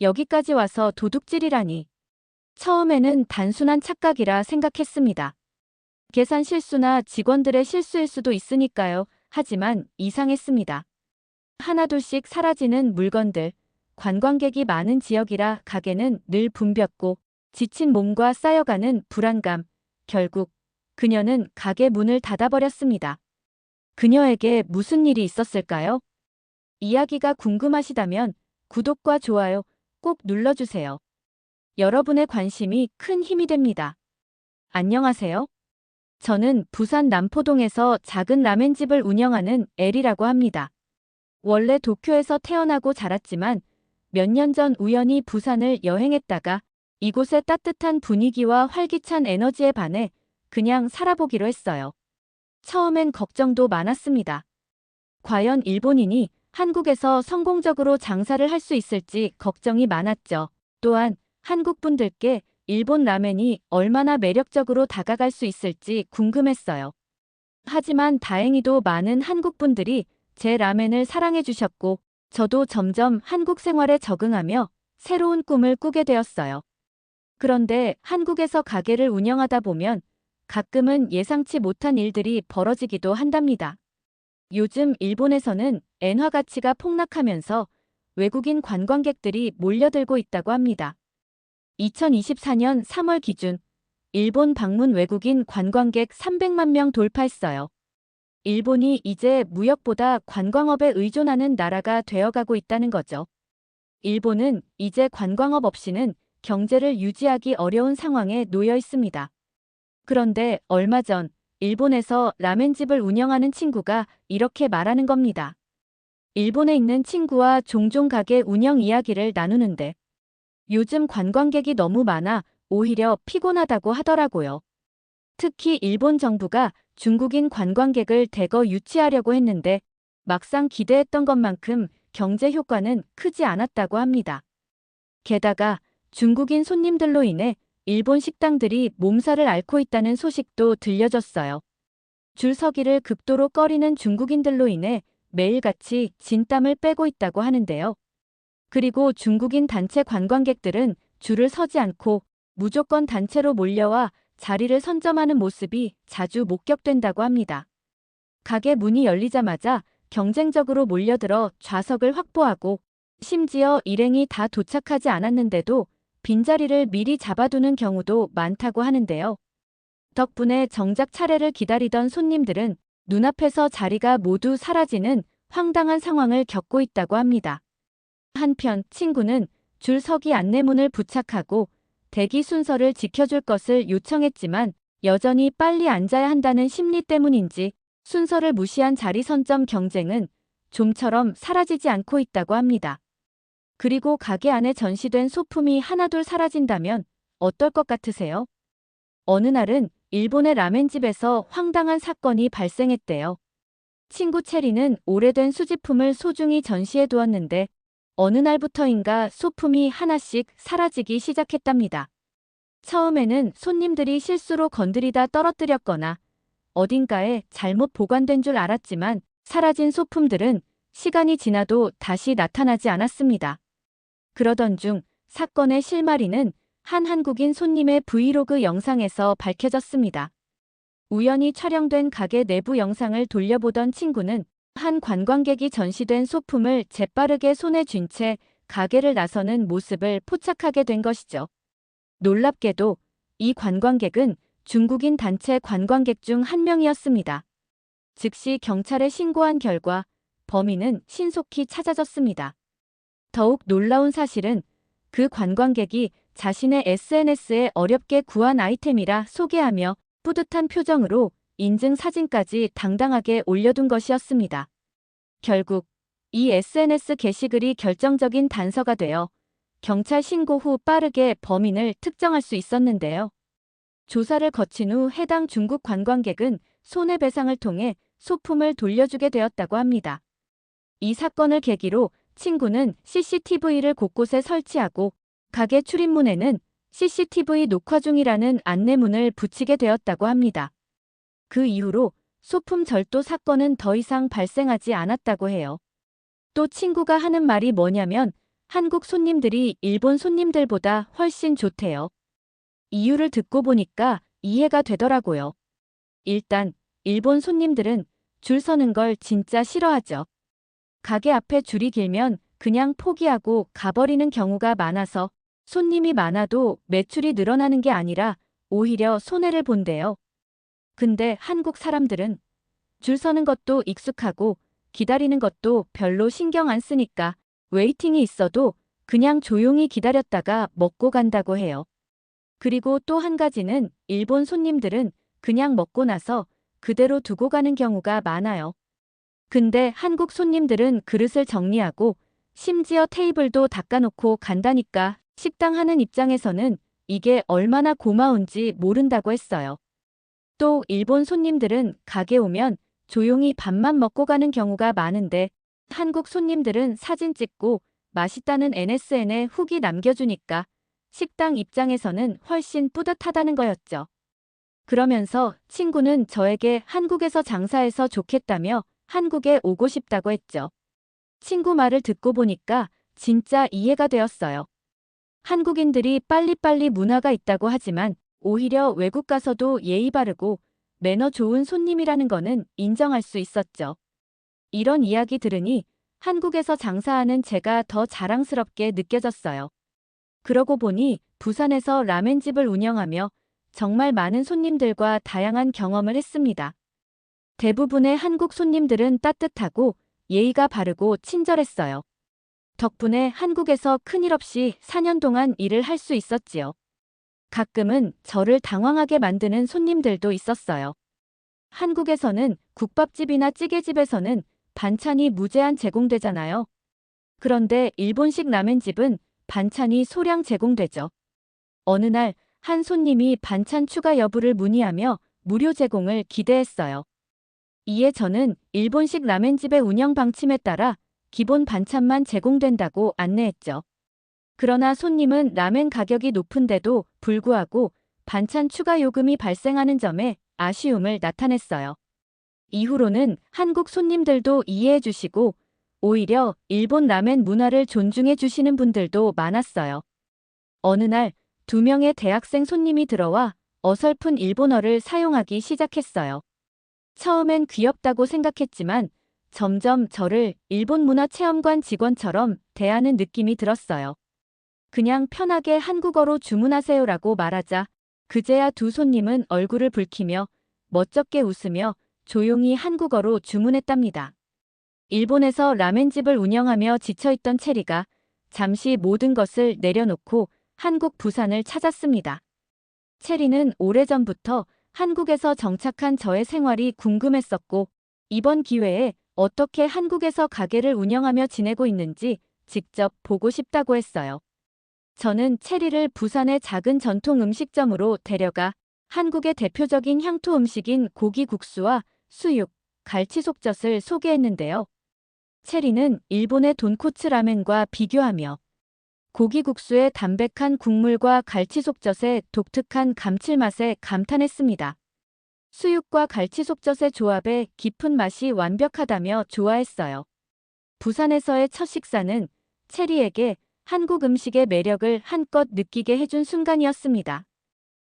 여기까지 와서 도둑질이라니. 처음에는 단순한 착각이라 생각했습니다. 계산 실수나 직원들의 실수일 수도 있으니까요. 하지만 이상했습니다. 하나둘씩 사라지는 물건들, 관광객이 많은 지역이라 가게는 늘 붐볐고 지친 몸과 쌓여가는 불안감, 결국 그녀는 가게 문을 닫아버렸습니다. 그녀에게 무슨 일이 있었을까요? 이야기가 궁금하시다면 구독과 좋아요 꼭 눌러주세요. 여러분의 관심이 큰 힘이 됩니다. 안녕하세요. 저는 부산 남포동에서 작은 라멘집을 운영하는 엘이라고 합니다. 원래 도쿄에서 태어나고 자랐지만 몇 년 전 우연히 부산을 여행했다가 이곳의 따뜻한 분위기와 활기찬 에너지에 반해 그냥 살아보기로 했어요. 처음엔 걱정도 많았습니다. 과연 일본인이 한국에서 성공적으로 장사를 할 수 있을지 걱정이 많았죠. 또한 한국 분들께 일본 라멘이 얼마나 매력적으로 다가갈 수 있을지 궁금했어요. 하지만 다행히도 많은 한국 분들이 제 라멘을 사랑해 주셨고 저도 점점 한국 생활에 적응하며 새로운 꿈을 꾸게 되었어요. 그런데 한국에서 가게를 운영하다 보면 가끔은 예상치 못한 일들이 벌어지기도 한답니다. 요즘 일본에서는 엔화 가치가 폭락하면서 외국인 관광객들이 몰려들고 있다고 합니다. 2024년 3월 기준 일본 방문 외국인 관광객 300만 명 돌파했어요. 일본이 이제 무역보다 관광업에 의존하는 나라가 되어가고 있다는 거죠. 일본은 이제 관광업 없이는 경제를 유지하기 어려운 상황에 놓여 있습니다. 그런데 얼마 전 일본에서 라멘집을 운영하는 친구가 이렇게 말하는 겁니다. 일본에 있는 친구와 종종 가게 운영 이야기를 나누는데 요즘 관광객이 너무 많아 오히려 피곤하다고 하더라고요. 특히 일본 정부가 중국인 관광객을 대거 유치하려고 했는데 막상 기대했던 것만큼 경제 효과는 크지 않았다고 합니다. 게다가 중국인 손님들로 인해 일본 식당들이 몸살을 앓고 있다는 소식도 들려졌어요. 줄서기를 극도로 꺼리는 중국인들로 인해 매일같이 진땀을 빼고 있다고 하는데요. 그리고 중국인 단체 관광객들은 줄을 서지 않고 무조건 단체로 몰려와 자리를 선점하는 모습이 자주 목격된다고 합니다. 가게 문이 열리자마자 경쟁적으로 몰려들어 좌석을 확보하고 심지어 일행이 다 도착하지 않았는데도 빈자리를 미리 잡아두는 경우도 많다고 하는데요. 덕분에 정작 차례를 기다리던 손님들은 눈앞에서 자리가 모두 사라지는 황당한 상황을 겪고 있다고 합니다. 한편 친구는 줄 서기 안내문을 부착하고 대기 순서를 지켜줄 것을 요청했지만 여전히 빨리 앉아야 한다는 심리 때문인지 순서를 무시한 자리 선점 경쟁은 좀처럼 사라지지 않고 있다고 합니다. 그리고 가게 안에 전시된 소품이 하나둘 사라진다면 어떨 것 같으세요? 어느 날은 일본의 라멘집에서 황당한 사건이 발생했대요. 친구 체리는 오래된 수집품을 소중히 전시해 두었는데 어느 날부터인가 소품이 하나씩 사라지기 시작했답니다. 처음에는 손님들이 실수로 건드리다 떨어뜨렸거나 어딘가에 잘못 보관된 줄 알았지만 사라진 소품들은 시간이 지나도 다시 나타나지 않았습니다. 그러던 중 사건의 실마리는 한 한국인 손님의 브이로그 영상에서 밝혀졌습니다. 우연히 촬영된 가게 내부 영상을 돌려보던 친구는 한 관광객이 전시된 소품을 재빠르게 손에 쥔 채 가게를 나서는 모습을 포착하게 된 것이죠. 놀랍게도 이 관광객은 중국인 단체 관광객 중 한 명이었습니다. 즉시 경찰에 신고한 결과 범인은 신속히 찾아졌습니다. 더욱 놀라운 사실은 그 관광객이 자신의 SNS에 어렵게 구한 아이템이라 소개하며 뿌듯한 표정으로 인증 사진까지 당당하게 올려둔 것이었습니다. 결국 이 SNS 게시글이 결정적인 단서가 되어 경찰 신고 후 빠르게 범인을 특정할 수 있었는데요. 조사를 거친 후 해당 중국 관광객은 손해배상을 통해 소품을 돌려주게 되었다고 합니다. 이 사건을 계기로 친구는 CCTV를 곳곳에 설치하고 가게 출입문에는 CCTV 녹화 중이라는 안내문을 붙이게 되었다고 합니다. 그 이후로 소품 절도 사건은 더 이상 발생하지 않았다고 해요. 또 친구가 하는 말이 뭐냐면 한국 손님들이 일본 손님들보다 훨씬 좋대요. 이유를 듣고 보니까 이해가 되더라고요. 일단, 일본 손님들은 줄 서는 걸 진짜 싫어하죠. 가게 앞에 줄이 길면 그냥 포기하고 가버리는 경우가 많아서 손님이 많아도 매출이 늘어나는 게 아니라 오히려 손해를 본대요. 근데 한국 사람들은 줄 서는 것도 익숙하고 기다리는 것도 별로 신경 안 쓰니까 웨이팅이 있어도 그냥 조용히 기다렸다가 먹고 간다고 해요. 그리고 또 한 가지는 일본 손님들은 그냥 먹고 나서 그대로 두고 가는 경우가 많아요. 근데 한국 손님들은 그릇을 정리하고 심지어 테이블도 닦아놓고 간다니까 식당 하는 입장에서는 이게 얼마나 고마운지 모른다고 했어요. 또 일본 손님들은 가게 오면 조용히 밥만 먹고 가는 경우가 많은데 한국 손님들은 사진 찍고 맛있다는 NSN에 후기 남겨주니까 식당 입장에서는 훨씬 뿌듯하다는 거였죠. 그러면서 친구는 저에게 한국에서 장사해서 좋겠다며 한국에 오고 싶다고 했죠. 친구 말을 듣고 보니까 진짜 이해가 되었어요. 한국인들이 빨리빨리 문화가 있다고 하지만 오히려 외국 가서도 예의 바르고 매너 좋은 손님이라는 거는 인정할 수 있었죠. 이런 이야기 들으니 한국에서 장사하는 제가 더 자랑스럽게 느껴졌어요. 그러고 보니 부산에서 라멘집을 운영하며 정말 많은 손님들과 다양한 경험을 했습니다. 대부분의 한국 손님들은 따뜻하고 예의가 바르고 친절했어요. 덕분에 한국에서 큰일 없이 4년 동안 일을 할 수 있었지요. 가끔은 저를 당황하게 만드는 손님들도 있었어요. 한국에서는 국밥집이나 찌개집에서는 반찬이 무제한 제공되잖아요. 그런데 일본식 라멘집은 반찬이 소량 제공되죠. 어느 날 한 손님이 반찬 추가 여부를 문의하며 무료 제공을 기대했어요. 이에 저는 일본식 라멘집의 운영 방침에 따라 기본 반찬만 제공된다고 안내했죠. 그러나 손님은 라멘 가격이 높은데도 불구하고 반찬 추가 요금이 발생하는 점에 아쉬움을 나타냈어요. 이후로는 한국 손님들도 이해해 주시고 오히려 일본 라멘 문화를 존중해 주시는 분들도 많았어요. 어느 날 두 명의 대학생 손님이 들어와 어설픈 일본어를 사용하기 시작했어요. 처음엔 귀엽다고 생각했지만 점점 저를 일본 문화 체험관 직원처럼 대하는 느낌이 들었어요. 그냥 편하게 한국어로 주문하세요라고 말하자 그제야 두 손님은 얼굴을 붉히며 멋쩍게 웃으며 조용히 한국어로 주문했답니다. 일본에서 라멘집을 운영하며 지쳐있던 체리가 잠시 모든 것을 내려놓고 한국 부산을 찾았습니다. 체리는 오래전부터 한국에서 정착한 저의 생활이 궁금했었고 이번 기회에 어떻게 한국에서 가게를 운영하며 지내고 있는지 직접 보고 싶다고 했어요. 저는 체리를 부산의 작은 전통 음식점으로 데려가 한국의 대표적인 향토 음식인 고기국수와 수육, 갈치속젓을 소개했는데요. 체리는 일본의 돈코츠 라멘과 비교하며 고기국수의 담백한 국물과 갈치속젓의 독특한 감칠맛에 감탄했습니다. 수육과 갈치속젓의 조합에 깊은 맛이 완벽하다며 좋아했어요. 부산에서의 첫 식사는 체리에게 한국 음식의 매력을 한껏 느끼게 해준 순간이었습니다.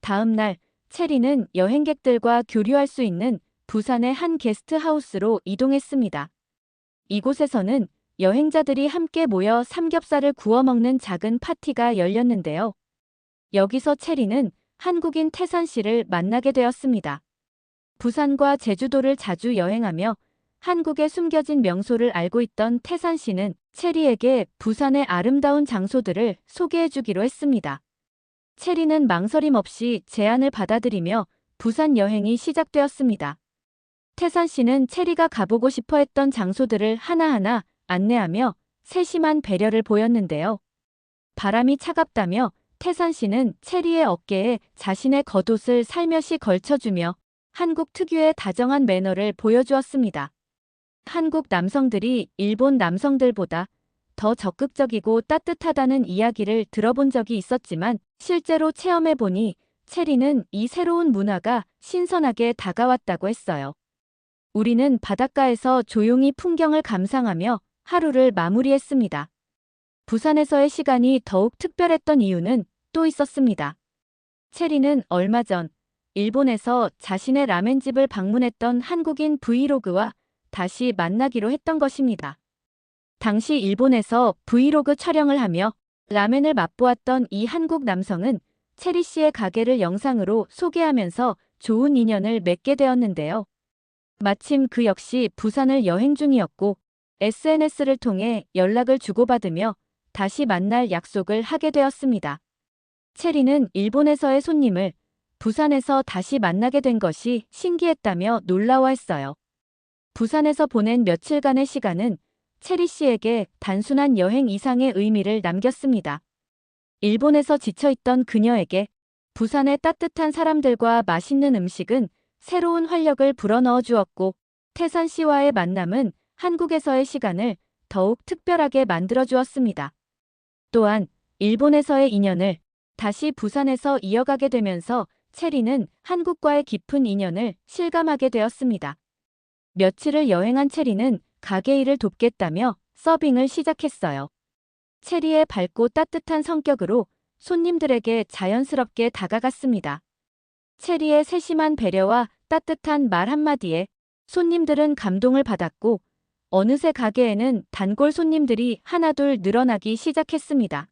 다음 날 체리는 여행객들과 교류할 수 있는 부산의 한 게스트하우스로 이동했습니다. 이곳에서는 여행자들이 함께 모여 삼겹살을 구워 먹는 작은 파티가 열렸는데요. 여기서 체리는 한국인 태산 씨를 만나게 되었습니다. 부산과 제주도를 자주 여행하며 한국의 숨겨진 명소를 알고 있던 태산 씨는 체리에게 부산의 아름다운 장소들을 소개해 주기로 했습니다. 체리는 망설임 없이 제안을 받아들이며 부산 여행이 시작되었습니다. 태산 씨는 체리가 가보고 싶어 했던 장소들을 하나하나 안내하며 세심한 배려를 보였는데요. 바람이 차갑다며 태산 씨는 체리의 어깨에 자신의 겉옷을 살며시 걸쳐주며 한국 특유의 다정한 매너를 보여주었습니다. 한국 남성들이 일본 남성들보다 더 적극적이고 따뜻하다는 이야기를 들어본 적이 있었지만 실제로 체험해보니 체리는 이 새로운 문화가 신선하게 다가왔다고 했어요. 우리는 바닷가에서 조용히 풍경을 감상하며 하루를 마무리했습니다. 부산에서의 시간이 더욱 특별했던 이유는 또 있었습니다. 체리는 얼마 전 일본에서 자신의 라멘집을 방문했던 한국인 브이로그와 다시 만나기로 했던 것입니다. 당시 일본에서 브이로그 촬영을 하며 라멘을 맛보았던 이 한국 남성은 체리 씨의 가게를 영상으로 소개하면서 좋은 인연을 맺게 되었는데요. 마침 그 역시 부산을 여행 중이었고 SNS를 통해 연락을 주고받으며 다시 만날 약속을 하게 되었습니다. 체리는 일본에서의 손님을 부산에서 다시 만나게 된 것이 신기했다며 놀라워했어요. 부산에서 보낸 며칠간의 시간은 체리 씨에게 단순한 여행 이상의 의미를 남겼습니다. 일본에서 지쳐있던 그녀에게 부산의 따뜻한 사람들과 맛있는 음식은 새로운 활력을 불어넣어 주었고 태산 씨와의 만남은 한국에서의 시간을 더욱 특별하게 만들어 주었습니다. 또한 일본에서의 인연을 다시 부산에서 이어가게 되면서 체리는 한국과의 깊은 인연을 실감하게 되었습니다. 며칠을 여행한 체리는 가게 일을 돕겠다며 서빙을 시작했어요. 체리의 밝고 따뜻한 성격으로 손님들에게 자연스럽게 다가갔습니다. 체리의 세심한 배려와 따뜻한 말 한마디에 손님들은 감동을 받았고 어느새 가게에는 단골 손님들이 하나둘 늘어나기 시작했습니다.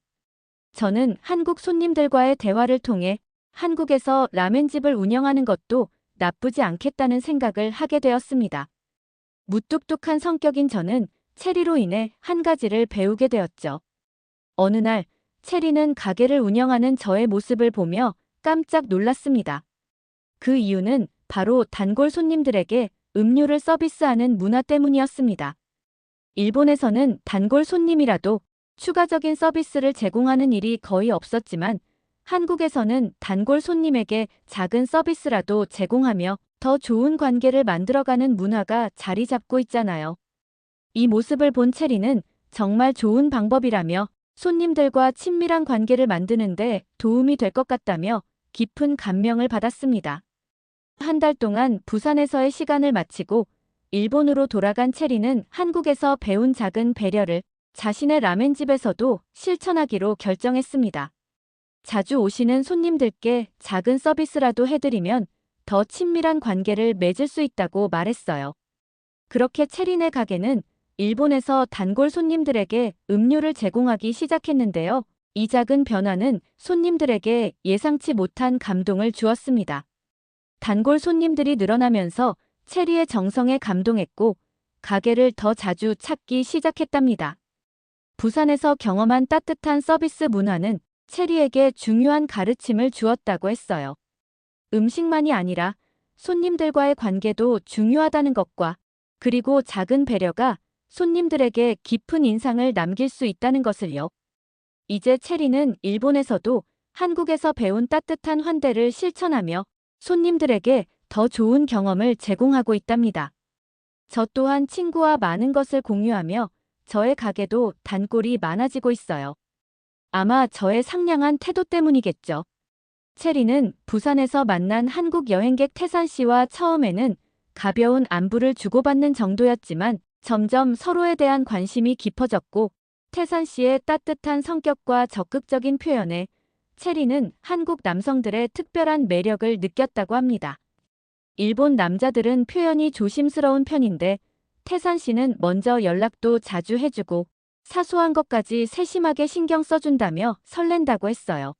저는 한국 손님들과의 대화를 통해 한국에서 라멘집을 운영하는 것도 나쁘지 않겠다는 생각을 하게 되었습니다. 무뚝뚝한 성격인 저는 체리로 인해 한 가지를 배우게 되었죠. 어느 날 체리는 가게를 운영하는 저의 모습을 보며 깜짝 놀랐습니다. 그 이유는 바로 단골 손님들에게 음료를 서비스하는 문화 때문이었습니다. 일본에서는 단골 손님이라도 추가적인 서비스를 제공하는 일이 거의 없었지만 한국에서는 단골 손님에게 작은 서비스라도 제공하며 더 좋은 관계를 만들어가는 문화가 자리 잡고 있잖아요. 이 모습을 본 체리는 정말 좋은 방법이라며 손님들과 친밀한 관계를 만드는데 도움이 될 것 같다며 깊은 감명을 받았습니다. 한 달 동안 부산에서의 시간을 마치고 일본으로 돌아간 체리는 한국에서 배운 작은 배려를 자신의 라멘집에서도 실천하기로 결정했습니다. 자주 오시는 손님들께 작은 서비스라도 해드리면 더 친밀한 관계를 맺을 수 있다고 말했어요. 그렇게 체리네 가게는 일본에서 단골 손님들에게 음료를 제공하기 시작했는데요. 이 작은 변화는 손님들에게 예상치 못한 감동을 주었습니다. 단골 손님들이 늘어나면서 체리의 정성에 감동했고 가게를 더 자주 찾기 시작했답니다. 부산에서 경험한 따뜻한 서비스 문화는 체리에게 중요한 가르침을 주었다고 했어요. 음식만이 아니라 손님들과의 관계도 중요하다는 것과 그리고 작은 배려가 손님들에게 깊은 인상을 남길 수 있다는 것을요. 이제 체리는 일본에서도 한국에서 배운 따뜻한 환대를 실천하며 손님들에게 더 좋은 경험을 제공하고 있답니다. 저 또한 친구와 많은 것을 공유하며 저의 가게도 단골이 많아지고 있어요. 아마 저의 상냥한 태도 때문이겠죠. 체리는 부산에서 만난 한국 여행객 태산 씨와 처음에는 가벼운 안부를 주고받는 정도였지만 점점 서로에 대한 관심이 깊어졌고 태산 씨의 따뜻한 성격과 적극적인 표현에 체리는 한국 남성들의 특별한 매력을 느꼈다고 합니다. 일본 남자들은 표현이 조심스러운 편인데 태산 씨는 먼저 연락도 자주 해주고 사소한 것까지 세심하게 신경 써준다며 설렌다고 했어요.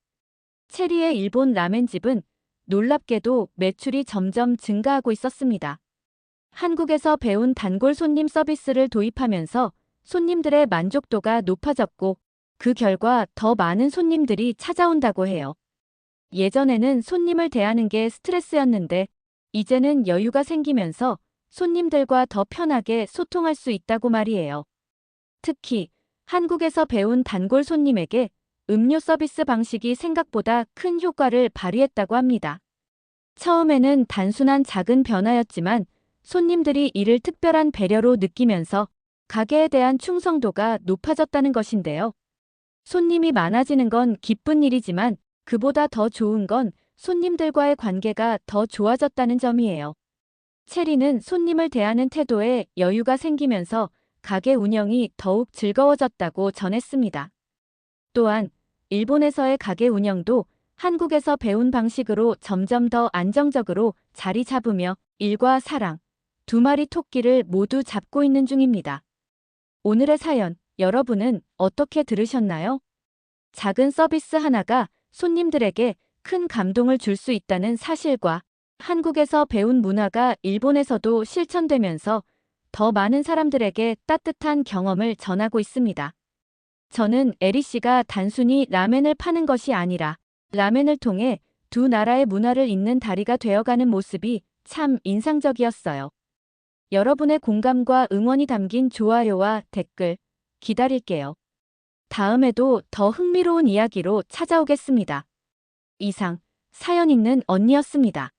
체리의 일본 라멘집은 놀랍게도 매출이 점점 증가하고 있었습니다. 한국에서 배운 단골 손님 서비스를 도입하면서 손님들의 만족도가 높아졌고 그 결과 더 많은 손님들이 찾아온다고 해요. 예전에는 손님을 대하는 게 스트레스였는데 이제는 여유가 생기면서 손님들과 더 편하게 소통할 수 있다고 말이에요. 특히 한국에서 배운 단골 손님에게 음료 서비스 방식이 생각보다 큰 효과를 발휘했다고 합니다. 처음에는 단순한 작은 변화였지만 손님들이 이를 특별한 배려로 느끼면서 가게에 대한 충성도가 높아졌다는 것인데요. 손님이 많아지는 건 기쁜 일이지만 그보다 더 좋은 건 손님들과의 관계가 더 좋아졌다는 점이에요. 체리는 손님을 대하는 태도에 여유가 생기면서 가게 운영이 더욱 즐거워졌다고 전했습니다. 또한 일본에서의 가게 운영도 한국에서 배운 방식으로 점점 더 안정적으로 자리 잡으며 일과 사랑, 두 마리 토끼를 모두 잡고 있는 중입니다. 오늘의 사연, 여러분은 어떻게 들으셨나요? 작은 서비스 하나가 손님들에게 큰 감동을 줄 수 있다는 사실과 한국에서 배운 문화가 일본에서도 실천되면서 더 많은 사람들에게 따뜻한 경험을 전하고 있습니다. 저는 에리 씨가 단순히 라멘을 파는 것이 아니라 라멘을 통해 두 나라의 문화를 잇는 다리가 되어가는 모습이 참 인상적이었어요. 여러분의 공감과 응원이 담긴 좋아요와 댓글 기다릴게요. 다음에도 더 흥미로운 이야기로 찾아오겠습니다. 이상 사연 있는 언니였습니다.